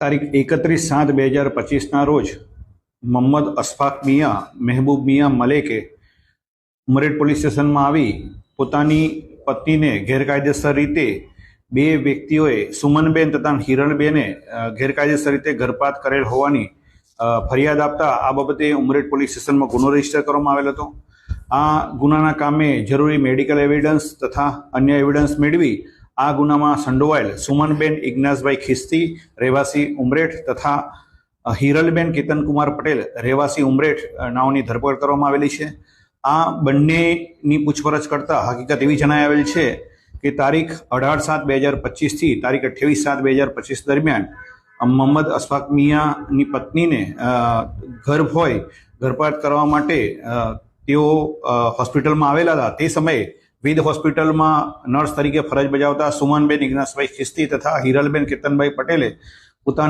તારીખ એકત્રીસ સાત બે હજાર પચીસના રોજ મોહમ્મદ અશફાક મિયા, મહેબૂબ મિયા મલેકે ઉમરેઠ પોલીસ સ્ટેશનમાં આવી પોતાની પત્નીને ગેરકાયદેસર રીતે બે વ્યક્તિઓએ સુમનબેન તથા હિરણબેને ગેરકાયદેસર રીતે ગર્ભપાત કરેલ હોવાની ફરિયાદ આપતા આ બાબતે ઉમરેડ પોલીસ સ્ટેશનમાં ગુનો રજિસ્ટર કરવામાં આવેલ હતો. આ ગુનાના કામે જરૂરી મેડિકલ એવિડન્સ તથા અન્ય એવિડન્સ મેળવી આ ગુનામાં સંડોવાયેલ સુમનબેન ઇગ્નાસભાઈ ખિસ્તી, રહેવાસી ઉમરેઠ તથા હિરલબેન કેતનકુમાર પટેલ, રહેવાસી ઉમરેઠ નાઓની ધરપકડ કરવામાં આવેલી છે. આ બંનેની પૂછપરછ કરતાં હકીકત એવી જણાઈ આવેલ છે કે તારીખ અઢાર સાત બે હજાર પચીસથી તારીખ અઠ્યાવીસ સાત બે હજાર પચીસ દરમિયાન મોહમ્મદ અશફાક મિયાની પત્નીને ગર્ભ હોય ગર્ભપાત કરવા માટે તેઓ હોસ્પિટલમાં આવેલા હતા. તે સમયે વિધ હોસ્પિટલમાં નર્સ તરીકે ફરજ બજાવતા સુમનબેન ઇગ્નાસભાઈ ખિસ્તી તથા હિરલબેન કેતનભાઈ પટેલે પોતાના